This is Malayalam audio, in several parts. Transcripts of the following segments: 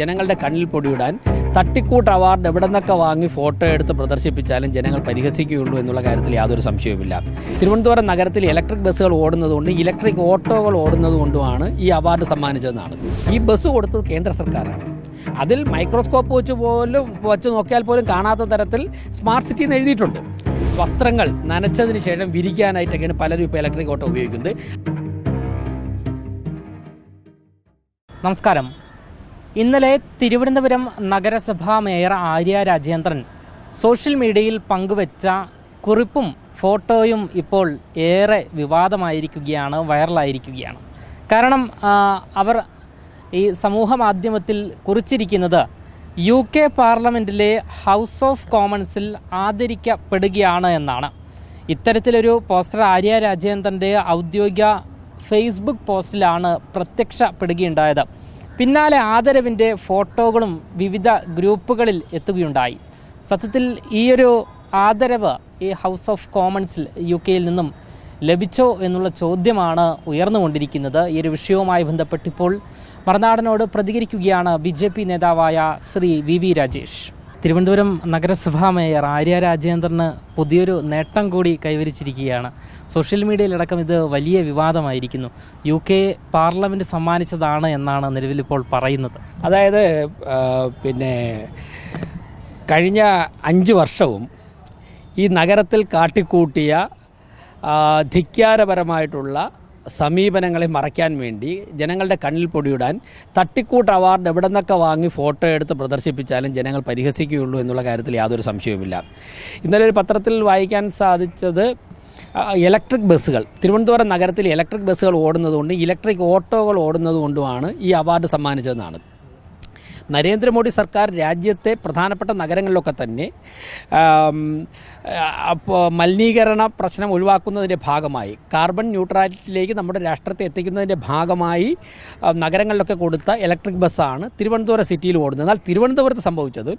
ജനങ്ങളുടെ കണ്ണിൽ പൊടിയിടാൻ തട്ടിക്കൂട്ട് അവാർഡ് എവിടെ നിന്നൊക്കെ വാങ്ങി ഫോട്ടോ എടുത്ത് പ്രദർശിപ്പിച്ചാലും ജനങ്ങൾ പരിഹസിക്കുകയുള്ളൂ എന്നുള്ള കാര്യത്തിൽ യാതൊരു സംശയവുമില്ല. തിരുവനന്തപുരം നഗരത്തിൽ ഇലക്ട്രിക് ബസ്സുകൾ ഓടുന്നതുകൊണ്ട് ഇലക്ട്രിക് ഓട്ടോകൾ ഓടുന്നതുകൊണ്ടുമാണ് ഈ അവാർഡ് സമ്മാനിച്ചതെന്നാണ്. ഈ ബസ് കൊടുത്തത് കേന്ദ്ര സർക്കാരാണ്. അതിൽ മൈക്രോസ്കോപ്പ് വെച്ച് പോലും വെച്ച് നോക്കിയാൽ പോലും കാണാത്ത തരത്തിൽ സ്മാർട്ട് സിറ്റി എന്ന് എഴുതിയിട്ടുണ്ട്. വസ്ത്രങ്ങൾ നനച്ചതിന് ശേഷം വിരിക്കാനായിട്ടൊക്കെയാണ് പലരും ഇപ്പോൾ ഇലക്ട്രിക് ഓട്ടോ ഉപയോഗിക്കുന്നത്. നമസ്കാരം. ഇന്നലെ തിരുവനന്തപുരം നഗരസഭാ മേയർ ആര്യ രാജേന്ദ്രൻ സോഷ്യൽ മീഡിയയിൽ പങ്കുവച്ച കുറിപ്പും ഫോട്ടോയും ഇപ്പോൾ ഏറെ വിവാദമായിരിക്കുകയാണ് വൈറലായിരിക്കുകയാണ്. കാരണം അവർ ഈ സമൂഹ മാധ്യമത്തിൽ കുറിച്ചിരിക്കുന്നത് യു കെ പാർലമെന്റിലെ ഹൗസ് ഓഫ് കോമൺസിൽ ആദരിക്കപ്പെടുകയാണ് എന്നാണ്. ഇത്തരത്തിലൊരു പോസ്റ്റർ ആര്യ രാജേന്ദ്രന്റെ ഔദ്യോഗിക ഫേസ്ബുക്ക് പോസ്റ്റിലാണ് പ്രത്യക്ഷപ്പെടുകയുണ്ടായത്. പിന്നാലെ ആദരവിന്റെ ഫോട്ടോകളും വിവിധ ഗ്രൂപ്പുകളിൽ എത്തുകയുണ്ടായി. സത്യത്തിൽ ഈയൊരു ആദരവ് ഈ ഹൗസ് ഓഫ് കോമൺസിൽ യു കെയിൽ നിന്നും ലഭിച്ചോ എന്നുള്ള ചോദ്യമാണ് ഉയർന്നുകൊണ്ടിരിക്കുന്നത്. ഈ ഒരു വിഷയവുമായി ബന്ധപ്പെട്ടിപ്പോൾ മറുനാടനോട് പ്രതികരിക്കുകയാണ് ബി നേതാവായ ശ്രീ വി രാജേഷ്. തിരുവനന്തപുരം നഗരസഭാ മേയർ ആര്യ രാജേന്ദ്രന് പുതിയൊരു നേട്ടം കൂടി കൈവരിച്ചിരിക്കുകയാണ്. സോഷ്യൽ മീഡിയയിലടക്കം ഇത് വലിയ വിവാദമായിരിക്കുന്നു. യു കെ പാർലമെന്റ് സമ്മാനിച്ചതാണ് എന്നാണ് നിലവിലിപ്പോൾ പറയുന്നത്. അതായത് പിന്നെ കഴിഞ്ഞ അഞ്ച് വർഷവും ഈ നഗരത്തിൽ കാട്ടിക്കൂട്ടിയ ധിക്കാരപരമായിട്ടുള്ള സമീപനങ്ങളെ മറയ്ക്കാൻ വേണ്ടി ജനങ്ങളുടെ കണ്ണിൽ പൊടിയിടാൻ തട്ടിക്കൂട്ട് അവാർഡ് എവിടെ നിന്നൊക്കെ വാങ്ങി ഫോട്ടോ എടുത്ത് പ്രദർശിപ്പിച്ചാലും ജനങ്ങൾ പരിഹസിക്കുകയുള്ളൂ എന്നുള്ള കാര്യത്തിൽ യാതൊരു സംശയവുമില്ല. ഇന്നലെ ഒരു പത്രത്തിൽ വായിക്കാൻ സാധിച്ചത് ഇലക്ട്രിക് ബസ്സുകൾ. തിരുവനന്തപുരം നഗരത്തിൽ ഇലക്ട്രിക് ബസ്സുകൾ ഓടുന്നതുകൊണ്ട് ഇലക്ട്രിക് ഓട്ടോകൾ ഓടുന്നതുകൊണ്ടുമാണ് ഈ അവാർഡ് സമ്മാനിച്ചതെന്നാണ്. നരേന്ദ്രമോദി സർക്കാർ രാജ്യത്തെ പ്രധാനപ്പെട്ട നഗരങ്ങളിലൊക്കെ തന്നെ മലിനീകരണ പ്രശ്നം ഒഴിവാക്കുന്നതിന്റെ ഭാഗമായി കാർബൺ ന്യൂട്രാലിറ്റിയിലേക്ക് നമ്മുടെ രാഷ്ട്രത്തെ എത്തിക്കുന്നതിന്റെ ഭാഗമായി നഗരങ്ങളിലൊക്കെ കൊടുത്ത ഇലക്ട്രിക് ബസ്സാണ് തിരുവനന്തപുരം സിറ്റിയിൽ ഓടുന്നത്. എന്നാൽ തിരുവനന്തപുരത്ത് സംഭവിച്ചത്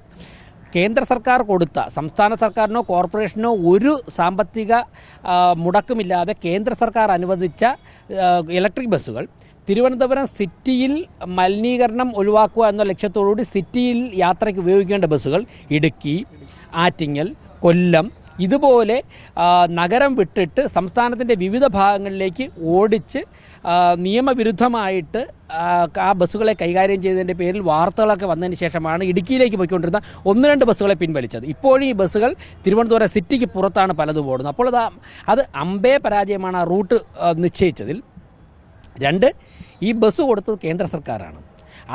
കേന്ദ്ര സർക്കാർ കൊടുത്ത സംസ്ഥാന സർക്കാരിനോ കോർപ്പറേഷനോ ഒരു സാമ്പത്തിക മുടക്കമില്ലാതെ കേന്ദ്ര സർക്കാർ അനുവദിച്ച ഇലക്ട്രിക് ബസ്സുകൾ തിരുവനന്തപുരം സിറ്റിയിൽ മലിനീകരണം ഒഴിവാക്കുക എന്ന ലക്ഷ്യത്തോടുകൂടി സിറ്റിയിൽ യാത്രയ്ക്ക് ഉപയോഗിക്കേണ്ട ബസ്സുകൾ ഇടുക്കി ആറ്റിങ്ങൽ കൊല്ലം. ഇതുപോലെ നഗരം വിട്ടിട്ട് സംസ്ഥാനത്തിന്റെ വിവിധ ഭാഗങ്ങളിലേക്ക് ഓടിച്ച് നിയമവിരുദ്ധമായിട്ട് ആ, ബസ്സുകളെ കൈകാര്യം ചെയ്തതിന്റെ പേരിൽ വാർത്തകളൊക്കെ വന്നതിന് ശേഷമാണ് ഇടുക്കിയിലേക്ക് പോയിക്കൊണ്ടിരുന്ന ഒന്ന് രണ്ട് ബസ്സുകളെ പിൻവലിച്ചത്. ഇപ്പോഴും ഈ ബസ്സുകൾ തിരുവനന്തപുരം സിറ്റിക്ക് പുറത്താണ് പലതും ഓടുന്നത്. അപ്പോൾ അത് അത് അമ്പേ പരാജയമാണ് ആ റൂട്ട് നിശ്ചയിച്ചതിൽ. രണ്ട് ഈ ബസ് കൊടുത്തത് കേന്ദ്ര സർക്കാരാണ്.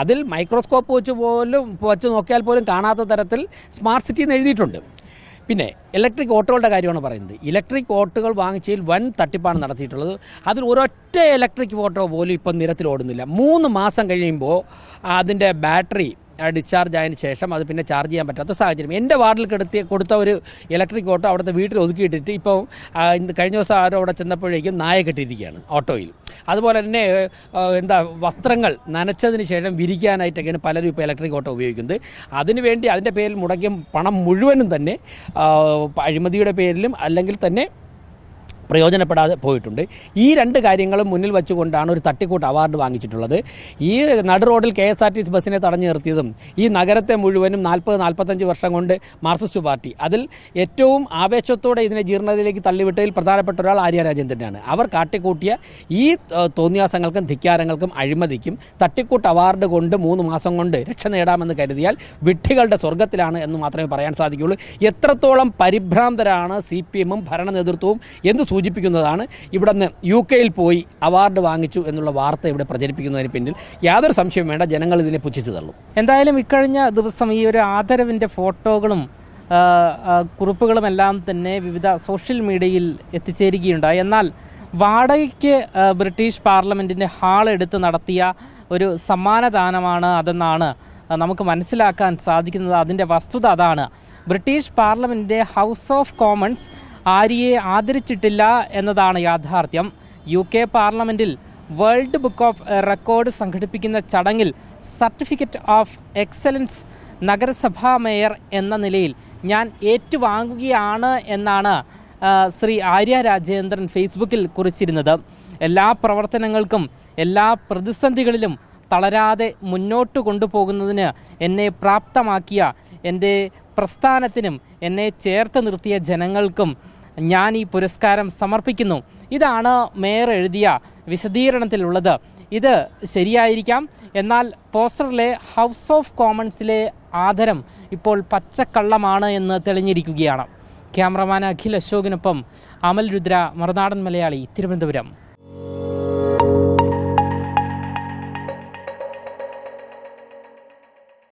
അതിൽ മൈക്രോസ്കോപ്പ് വെച്ച് പോലും വച്ച് നോക്കിയാൽ പോലും കാണാത്ത തരത്തിൽ സ്മാർട്ട് സിറ്റി എന്ന് എഴുതിയിട്ടുണ്ട്. പിന്നെ ഇലക്ട്രിക് ഓട്ടോകളുടെ കാര്യമാണ് പറയുന്നത്. ഇലക്ട്രിക് ഓട്ടുകൾ വാങ്ങിച്ചതിൽ വൻ തട്ടിപ്പാണ് നടത്തിയിട്ടുള്ളത്. അതിൽ ഒരൊറ്റ ഇലക്ട്രിക് ഓട്ടോ പോലും ഇപ്പം നിരത്തിൽ ഓടുന്നില്ല. മൂന്ന് മാസം കഴിയുമ്പോൾ അതിന്റെ ബാറ്ററി ഡിസ്ചാർജ് ആയതിനു ശേഷം അത് പിന്നെ ചാർജ് ചെയ്യാൻ പറ്റാത്ത സാഹചര്യം. എന്റെ വാർഡിൽ കിടത്തി കൊടുത്ത ഒരു ഇലക്ട്രിക് ഓട്ടോ അവിടുത്തെ വീട്ടിൽ ഒതുക്കിയിട്ടിട്ട് ഇപ്പോൾ കഴിഞ്ഞ ദിവസം ആരോ അവിടെ ചെന്നപ്പോഴേക്കും നായ കെട്ടിയിരിക്കുകയാണ് ഓട്ടോയിൽ അതുപോലെ തന്നെ എന്താ വസ്ത്രങ്ങൾ നനച്ചതിന് ശേഷം വിരിക്കാനായിട്ടൊക്കെയാണ് പലരും ഇപ്പോൾ ഇലക്ട്രിക് ഓട്ടോ ഉപയോഗിക്കുന്നത്. അതിനുവേണ്ടി അതിന്റെ പേരിൽ മുടക്കിയ പണം മുഴുവനും തന്നെ അഴിമതിയുടെ പേരിലും അല്ലെങ്കിൽ തന്നെ പ്രയോജനപ്പെടാതെ പോയിട്ടുണ്ട്. ഈ രണ്ട് കാര്യങ്ങളും മുന്നിൽ വെച്ചുകൊണ്ടാണ് ഒരു തട്ടിക്കൂട്ട് അവാർഡ് വാങ്ങിച്ചിട്ടുള്ളത്. ഈ നടു റോഡിൽ K S R T C ബസ്സിനെ തടഞ്ഞു നിർത്തിയതും ഈ നഗരത്തെ മുഴുവനും നാൽപ്പത് നാൽപ്പത്തഞ്ച് വർഷം കൊണ്ട് മാർക്സിസ്റ്റ് പാർട്ടി. അതിൽ ഏറ്റവും ആവേശത്തോടെ ഇതിനെ ജീർണതയിലേക്ക് തള്ളിവിട്ടതിൽ പ്രധാനപ്പെട്ട ഒരാൾ ആര്യ രാജേന്ദ്രനാണ്. അവർ കാട്ടിക്കൂട്ടിയ ഈ തോന്നിയാസങ്ങൾക്കും ധിക്കാരങ്ങൾക്കും അഴിമതിക്കും തട്ടിക്കൂട്ട് അവാർഡ് കൊണ്ട് മൂന്ന് മാസം കൊണ്ട് രക്ഷ നേടാമെന്ന് കരുതിയാൽ വിഡ്ഢികളുടെ സ്വർഗത്തിലാണ് എന്ന് മാത്രമേ പറയാൻ സാധിക്കുകയുള്ളൂ. എത്രത്തോളം പരിഭ്രാന്തരാണ് സി പി എമ്മും ഭരണ നേതൃത്വവും എന്ന് സൂചിപ്പിക്കുന്നതാണ്. ഇവിടെ നിന്ന് യു കെയിൽ പോയി അവാർഡ് വാങ്ങിച്ചു എന്നുള്ള വാർത്ത ഇവിടെ പ്രചരിപ്പിക്കുന്നതിന് പിന്നിൽ യാതൊരു സംശയം വേണ്ട ജനങ്ങൾ ഇതിനെ പുച്ഛിച്ചു തള്ളും. എന്തായാലും ഇക്കഴിഞ്ഞ ദിവസം ഈ ഒരു ആദരവിന്റെ ഫോട്ടോകളും ആ, ആ, കുറിപ്പുകളും എല്ലാം തന്നെ വിവിധ സോഷ്യൽ മീഡിയയിൽ എത്തിച്ചേരുകയുണ്ടായി. എന്നാൽ വാടകയ്ക്ക് ബ്രിട്ടീഷ് പാർലമെന്റിന്റെ ഹാൾ എടുത്ത് നടത്തിയ ഒരു സമ്മാനദാനമാണ് അതെന്നാണ് നമുക്ക് മനസ്സിലാക്കാൻ സാധിക്കുന്നത്. അതിന്റെ വസ്തുത അതാണ്. ബ്രിട്ടീഷ് പാർലമെന്റിന്റെ ഹൗസ് ഓഫ് കോമൺസ് ആര്യയെ ആദരിച്ചിട്ടില്ല എന്നതാണ് യാഥാർത്ഥ്യം. യു കെ പാർലമെന്റിൽ വേൾഡ് ബുക്ക് ഓഫ് റെക്കോർഡ് സംഘടിപ്പിക്കുന്ന ചടങ്ങിൽ സർട്ടിഫിക്കറ്റ് ഓഫ് എക്സലൻസ് നഗരസഭാ മേയർ എന്ന നിലയിൽ ഞാൻ ഏറ്റുവാങ്ങുകയാണ് എന്നാണ് ശ്രീ ആര്യ രാജേന്ദ്രൻ ഫേസ്ബുക്കിൽ കുറിച്ചിരുന്നത്. എല്ലാ പ്രവർത്തനങ്ങൾക്കും എല്ലാ പ്രതിസന്ധികളിലും തളരാതെ മുന്നോട്ട് കൊണ്ടുപോകുന്നതിന് എന്നെ പ്രാപ്തമാക്കിയ എന്റെ പ്രസ്ഥാനത്തിനും എന്നെ ചേർത്ത് നിർത്തിയ ജനങ്ങൾക്കും ഞാൻ ഈ പുരസ്കാരം സമർപ്പിക്കുന്നു. ഇതാണ് മേയർ എഴുതിയ വിശദീകരണത്തിലുള്ളത്. ഇത് ശരിയായിരിക്കാം. എന്നാൽ പോസ്റ്ററിലെ ഹൗസ് ഓഫ് കോമൺസിലെ ആദരം ഇപ്പോൾ പച്ചക്കള്ളമാണ് എന്ന് തെളിഞ്ഞിരിക്കുകയാണ്. ക്യാമറമാൻ അഖിൽ അശോകിനൊപ്പം അമൽ രുദ്ര മറുനാടൻ മലയാളി തിരുവനന്തപുരം.